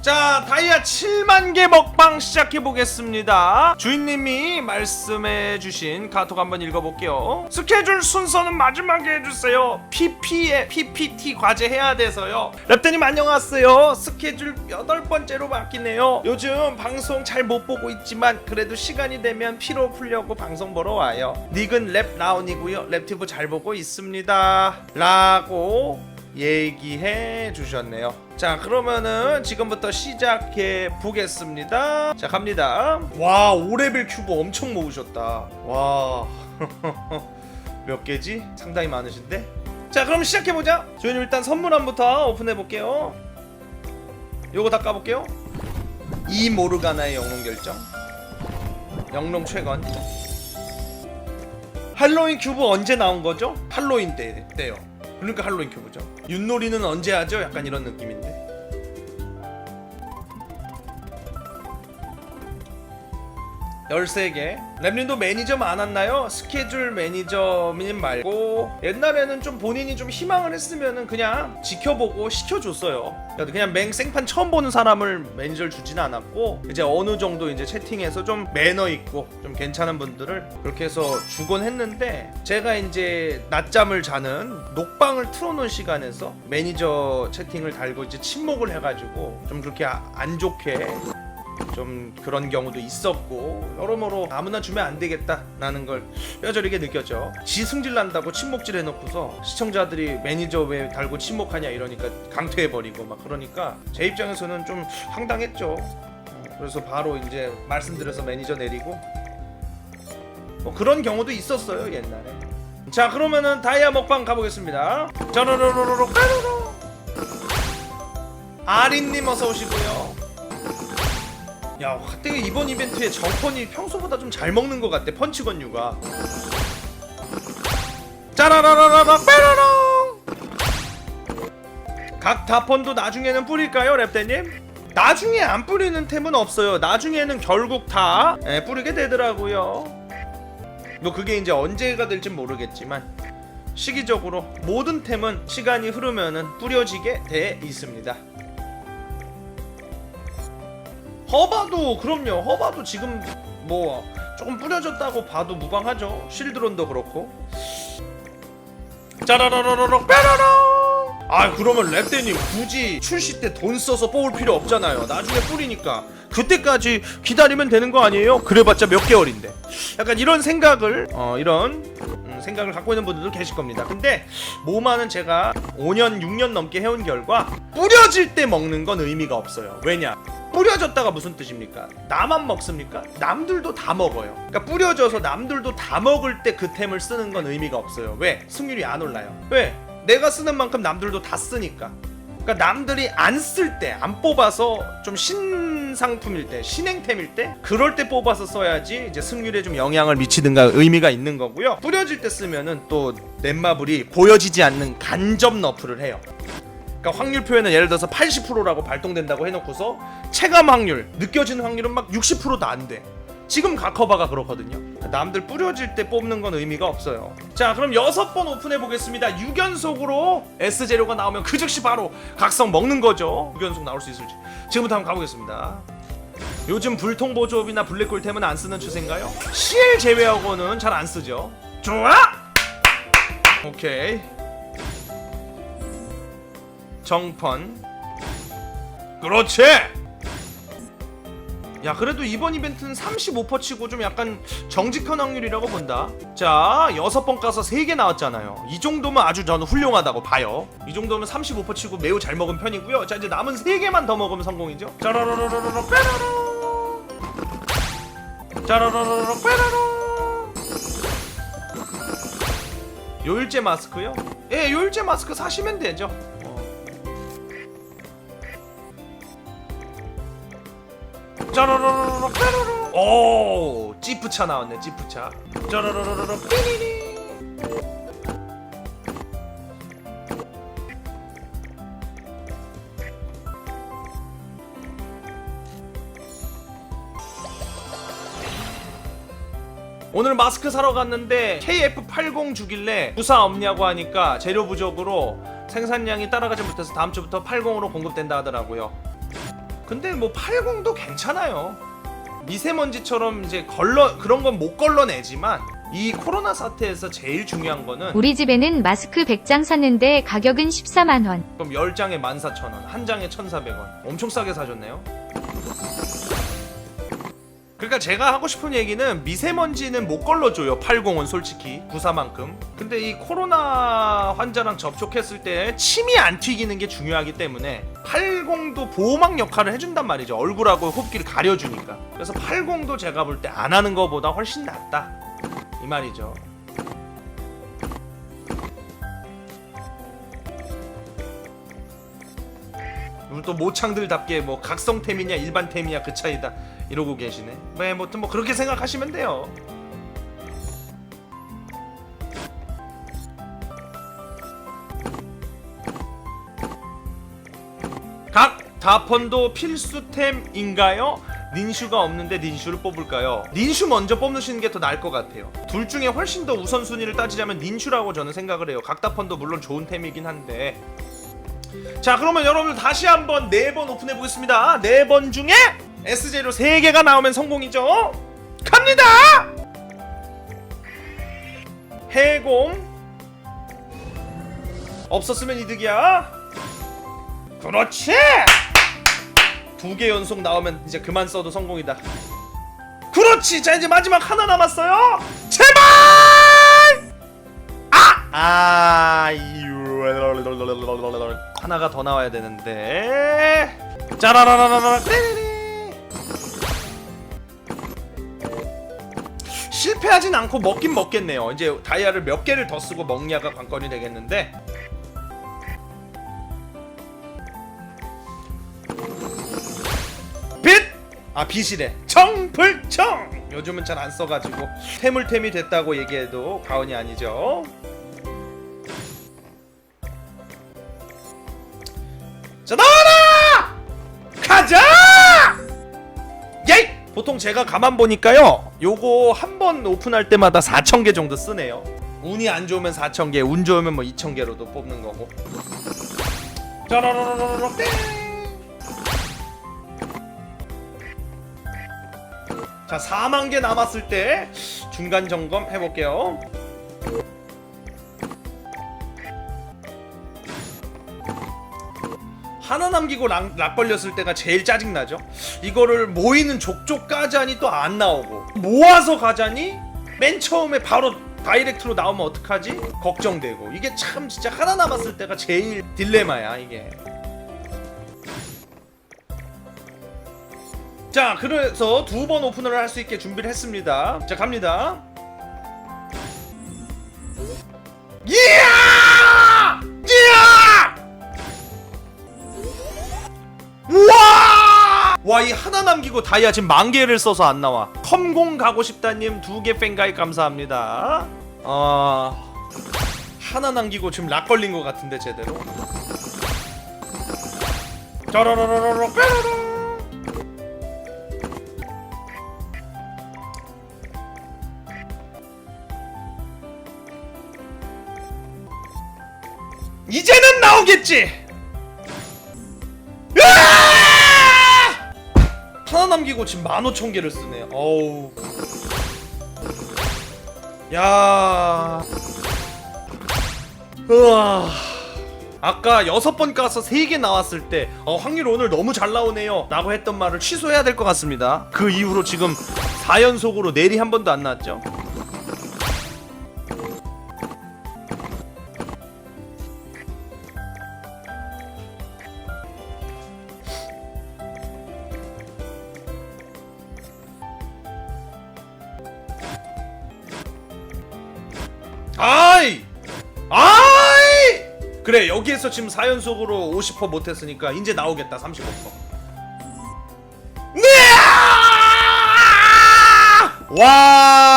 자 다이아 7만 개 먹방 시작해 보겠습니다. 주인님이 말씀해 주신 카톡 한번 읽어볼게요. 스케줄 순서는 마지막에 해주세요. PP에 PPT 과제 해야 돼서요. 랩트님 안녕하세요. 스케줄 여덟 번째로 바뀌네요. 요즘 방송 잘 못 보고 있지만 그래도 시간이 되면 피로 풀려고 방송 보러 와요. 닉은 랩 라운이고요. 랩티브 잘 보고 있습니다. 라고 얘기해 주셨네요. 자, 그러면은 지금부터 시작해 보겠습니다. 자, 갑니다. 와, 5레벨 큐브 엄청 모으셨다. 와. 몇 개지? 상당히 많으신데? 자, 그럼 시작해 보자. 저희는 일단 선물함부터 오픈해 볼게요. 요거 다 까볼게요. 이 모르가나의 영롱 결정. 영롱 최건. 할로윈 큐브 언제 나온 거죠? 할로윈 때 때요. 그러니까 할로윈 큐브죠. 윷놀이는 언제 하죠? 약간 이런 느낌인데. 열세 개 랩님도 매니저 많았나요? 스케줄 매니저님 말고 옛날에는 좀 본인이 좀 희망을 했으면은 그냥 지켜보고 시켜줬어요. 그러니까 그냥 맹 생판 처음 보는 사람을 매니저를 주진 않았고 이제 어느 정도 이제 채팅에서 좀 매너 있고 좀 괜찮은 분들을 그렇게 해서 주곤 했는데 제가 이제 낮잠을 자는 녹방을 틀어놓은 시간에서 매니저 채팅을 달고 이제 침묵을 해가지고 좀 그렇게 아- 안 좋게 좀 그런 경우도 있었고 여러모로 아무나 주면 안 되겠다라는 걸 뼈저리게 느꼈죠. 지 승질 난다고 침묵질 해놓고서 시청자들이 매니저 왜 달고 침묵하냐 이러니까 강퇴해버리고 막 그러니까 제 입장에서는 좀 황당했죠. 어, 그래서 바로 이제 말씀드려서 매니저 내리고 뭐 그런 경우도 있었어요 옛날에. 자 그러면은 다이아 먹방 가보겠습니다. 짜르르르르르 까르르 아린님 어서 오시고요. 야, 화땡이 이번 이벤트에 정펀이 평소보다 좀 잘 먹는 것 같대 펀치건류가. 짜라라라라라 빼라랑. 각 다펀도 나중에는 뿌릴까요, 랩대님? 나중에 안 뿌리는 템은 없어요. 나중에는 결국 다 예, 뿌리게 되더라고요. 뭐 그게 이제 언제가 될지 모르겠지만 시기적으로 모든 템은 시간이 흐르면은 뿌려지게 돼 있습니다. 허바도 그럼요. 허바도 지금 뭐 조금 뿌려졌다고 봐도 무방하죠. 실드론도 그렇고. 짜라라라라라 빼라라. 아 그러면 랩대님 굳이 출시 때 돈 써서 뽑을 필요 없잖아요. 나중에 뿌리니까 그때까지 기다리면 되는 거 아니에요? 그래봤자 몇 개월인데. 약간 이런 생각을 어 이런 음, 생각을 갖고 있는 분들도 계실 겁니다. 근데 모마는 제가 5년 6년 넘게 해온 결과 뿌려질 때 먹는 건 의미가 없어요. 왜냐? 뿌려졌다가 무슨 뜻입니까? 나만 먹습니까? 남들도 다 먹어요. 그러니까 뿌려져서 남들도 다 먹을 때 그 템을 쓰는 건 의미가 없어요. 왜? 승률이 안 올라요. 왜? 내가 쓰는 만큼 남들도 다 쓰니까. 그러니까 남들이 안 쓸 때, 안 뽑아서 좀 신상품일 때, 신행템일 때, 그럴 때 뽑아서 써야지 이제 승률에 좀 영향을 미치든가 의미가 있는 거고요. 뿌려질 때 쓰면은 또 넷마블이 보여지지 않는 간접 너프를 해요. 그러니까 확률 표현은 예를 들어서 80%라고 발동된다고 해놓고서 체감 확률, 느껴지는 확률은 막 60%도 안 돼. 지금 가커바가 그렇거든요. 남들 뿌려질 때 뽑는 건 의미가 없어요. 자, 그럼 여섯 번 오픈해 보겠습니다. 6연속으로 S 재료가 나오면 그 즉시 바로 각성 먹는 거죠. 6연속 나올 수 있을지. 지금부터 한번 가보겠습니다. 요즘 불통 보조업이나 블랙홀템은 안 쓰는 추세인가요? CL 제외하고는 잘 안 쓰죠. 좋아! 오케이. 정펀. 그렇지! 야 그래도 이번 이벤트는 35% 치고 좀 약간 정직한 확률이라고 본다. 자 여섯 번 까서 3개 나왔잖아요. 이 정도면 아주 저는 훌륭하다고 봐요. 이 정도면 35% 치고 매우 잘 먹은 편이고요. 자 이제 남은 3개만 더 먹으면 성공이죠. 짜라라라라라 빼라라! 짜라라라라 빼라라! 요일제 마스크요? 예 요일제 마스크 사시면 되죠 짜라라라라 빼라라 오 찌푸차 나왔네 찌푸차. 짜라라라라 삐리리 오늘 마스크 사러 갔는데 KF80 주길래 부사 없냐고 하니까 재료 부족으로 생산량이 따라가지 못해서 다음 주부터 80으로 공급된다 하더라고요. 근데 뭐 80도 괜찮아요. 미세먼지처럼 이제 걸러 그런 건 못 걸러내지만 이 코로나 사태에서 제일 중요한 거는 우리 집에는 마스크 100장 샀는데 가격은 14만 원. 그럼 10장에 14,000원, 한 장에 1,400원. 엄청 싸게 사셨네요. 그러니까 제가 하고 싶은 얘기는 미세먼지는 못 걸러줘요. 80은 솔직히 구사만큼. 근데 이 코로나 환자랑 접촉했을 때 침이 안 튀기는 게 중요하기 때문에 80도 보호막 역할을 해준단 말이죠. 얼굴하고 호흡기를 가려주니까. 그래서 80도 제가 볼 때 안 하는 것보다 훨씬 낫다. 이 말이죠. 또 모창들답게 뭐 각성템이냐 일반템이냐 그 차이다 이러고 계시네. 네, 뭐 뭐 그렇게 생각하시면 돼요. 각 다펀도 필수템인가요? 닌슈가 없는데 닌슈를 뽑을까요? 닌슈 먼저 뽑으시는 게 더 나을 것 같아요. 둘 중에 훨씬 더 우선순위를 따지자면 닌슈라고 저는 생각을 해요. 각 다펀도 물론 좋은 템이긴 한데 자 그러면 여러분들 다시 한번 네 번 오픈해 보겠습니다 네 번 중에 SJ로 3개가 나오면 성공이죠. 갑니다! 해공. 없었으면 이득이야. 그렇지! 두 개 연속 나오면 이제 그만 써도 성공이다. 그렇지! 자 이제 마지막 하나 남았어요. 제발! 아, 이유. 하나가 더 나와야 되는데. 짜라라라라라. 실패하진 않고 먹긴 먹겠네요. 이제 다이아를 몇 개를 더 쓰고 먹냐가 관건이 되겠는데. 빛! 아 빛이래. 청불청. 요즘은 잘 안 써가지고 태물템이 됐다고 얘기해도 과언이 아니죠. 자 나와라! 보통 제가 가만 보니까요 요거 한 번 오픈할 때마다 4,000개 정도 쓰네요. 운이 안 좋으면 4,000개 운 좋으면 뭐 2,000개로도 뽑는 거고. 짜라라라라라 땡! 자 4만 개 남았을 때 중간 점검 해볼게요 하나 남기고 락, 락 걸렸을 때가 제일 짜증나죠? 이거를 모이는 족족까지 하니 또 안 나오고 모아서 가자니 맨 처음에 바로 다이렉트로 나오면 어떡하지? 걱정되고. 이게 참 진짜 하나 남았을 때가 제일 딜레마야 이게. 자 그래서 두 번 오픈을 할 수 있게 준비를 했습니다. 자 갑니다 와! 와, 이 하나 남기고 다이아 지금 만 개를 써서 안 나와. 컴공 가고 싶다님 두 개 팬가입 감사합니다. 어... 하나 남기고 지금 락 걸린 것 같은데 제대로. 짜라라라라라 빼라라. 이제는 나오겠지. 남기고 지금 15,000개를 쓰네. 어우. 야. 우와. 아까 여섯 번 까서 세 개 나왔을 때 어, 확률 오늘 너무 잘 나오네요 라고 했던 말을 취소해야 될 것 같습니다 그 이후로 지금 4연속으로 내리 한 번도 안 나왔죠 아이! 아이! 그래 여기에서 지금 4연속으로 50% 못했으니까 이제 나오겠다 35% 네!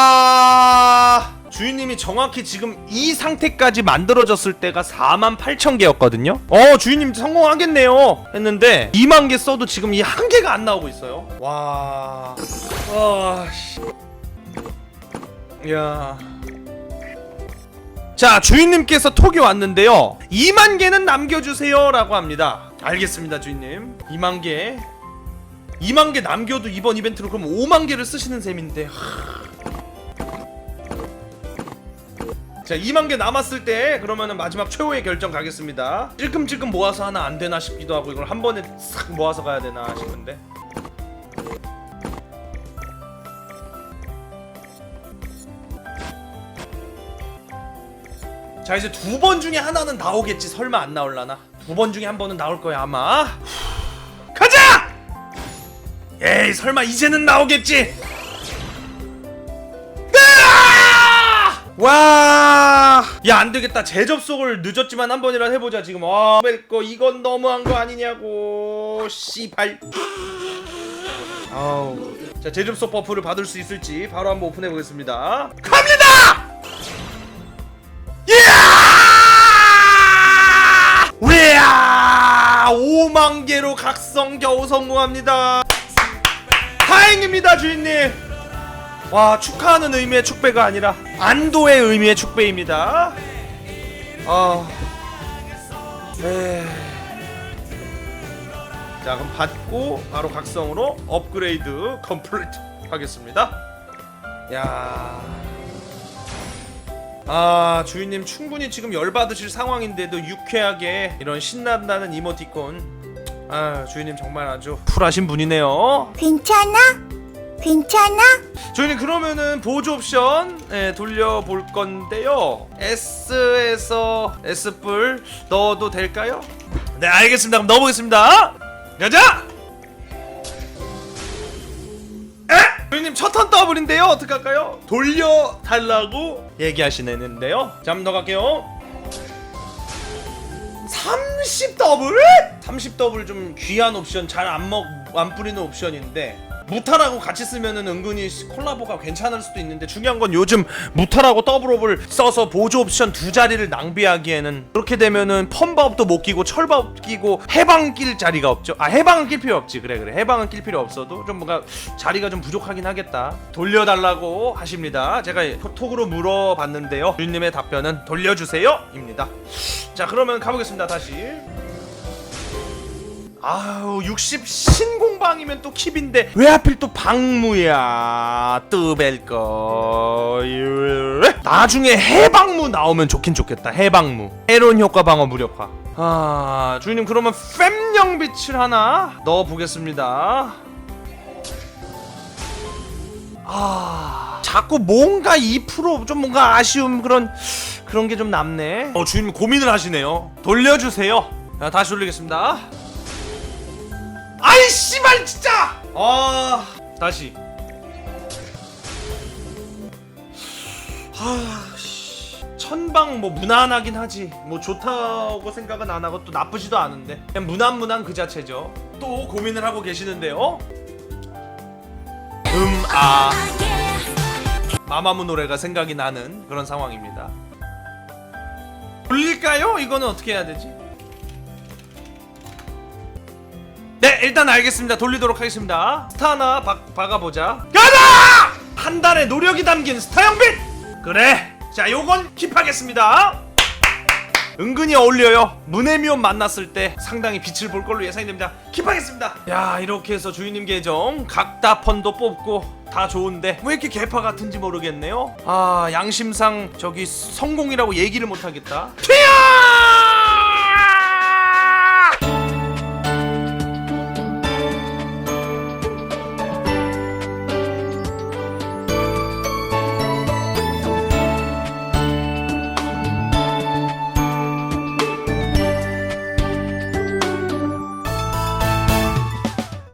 와! 주인님이 정확히 지금 이 상태까지 만들어졌을 때가 4만 8천 개였거든요? 어 주인님 성공하겠네요! 했는데 2만 개 써도 지금 이 한 개가 안 나오고 있어요. 와... 와... 씨... 야... 자 주인님께서 톡이 왔는데요. 2만 개는 남겨주세요 라고 합니다. 알겠습니다 주인님. 2만 개. 2만 개 남겨도 이번 이벤트로 그럼 5만 개를 쓰시는 셈인데 자 2만 개 남았을 때 그러면은 마지막 최후의 결정 가겠습니다. 찔끔찔끔 모아서 하나 안 되나 싶기도 하고 이걸 한 번에 싹 모아서 가야 되나 싶은데 자 이제 두 번 중에 하나는 나오겠지 설마 안 나올라나 두 번 중에 한 번은 나올 거야 아마 가자 에이 설마 이제는 나오겠지! 와! 야, 안 되겠다. 재접속을 늦었지만 한 번이라 해보자, 지금. 아, 거 이건 너무한 거 아니냐고. 씨발. 아우. 자, 재접속 버프를 받을 수 있을지 바로 한번 오픈해 보겠습니다. 갑니다! 5만 개로 각성 겨우 성공합니다. 다행입니다, 주인님. 와 축하하는 의미의 축배가 아니라 안도의 의미의 축배입니다. 아, 네. 자 그럼 받고 바로 각성으로 업그레이드 컴플리트 하겠습니다. 야. 아 주인님 충분히 지금 열받으실 상황인데도 유쾌하게 이런 신난다는 이모티콘 아 주인님 정말 아주 쿨하신 분이네요 괜찮아? 괜찮아? 저희는 그러면은 보조 옵션 예, 돌려볼 건데요. S에서 S뿔 넣어도 될까요? 네, 알겠습니다. 그럼 넣어보겠습니다. 가자! 에? 저희님 첫턴 더블인데요. 어떡할까요? 돌려달라고 얘기하시는데요. 자, 한번 더 갈게요. 30 더블? 30 더블 좀 귀한 옵션 잘 안 먹 안 뿌리는 옵션인데 무타라고 같이 쓰면은 은근히 콜라보가 괜찮을 수도 있는데 중요한 건 요즘 무타라고 더블업을 써서 보조 옵션 두 자리를 낭비하기에는 그렇게 되면은 펌바업도 못 끼고 철바업 끼고 해방 낄 자리가 없죠. 아 해방은 낄 필요 없지. 그래 그래. 해방은 낄 필요 없어도 좀 뭔가 자리가 좀 부족하긴 하겠다. 돌려달라고 하십니다. 제가 톡으로 물어봤는데요. 주인님의 답변은 돌려주세요 입니다. 자 그러면 가보겠습니다. 다시 아우 60 신공방이면 또 킵인데 왜 하필 또 방무야 뜨벨거 나중에 해방무 나오면 좋긴 좋겠다 해방무. 해론 효과 방어 무력화. 아 주인님 그러면 fem령 빛을 하나 넣어보겠습니다. 아 자꾸 뭔가 2%좀 뭔가 아쉬움 그런 그런 게 좀 남네. 어 주인님 고민을 하시네요. 돌려주세요. 자, 다시 돌리겠습니다 아이 씨발 진짜! 아 다시. 아 씨. 천방 뭐 무난하긴 하지. 뭐 좋다고 생각은 안 하고 또 나쁘지도 않은데. 그냥 무난무난 그 자체죠. 또 고민을 하고 계시는데요? 음아. 마마무 노래가 생각이 나는 그런 상황입니다. 돌릴까요? 이거는 어떻게 해야 되지? 네 일단 알겠습니다. 돌리도록 하겠습니다. 스타 하나 박, 박아보자. 가자! 한 달의 노력이 담긴 스타 형 빛 그래 자 요건 킵하겠습니다. 은근히 어울려요. 문해미온 만났을 때 상당히 빛을 볼 걸로 예상이 됩니다. 킵하겠습니다. 야 이렇게 해서 주인님 계정 각다 펀도 뽑고 다 좋은데 왜 이렇게 개파 같은지 모르겠네요. 아 양심상 저기 성공이라고 얘기를 못하겠다. 튀어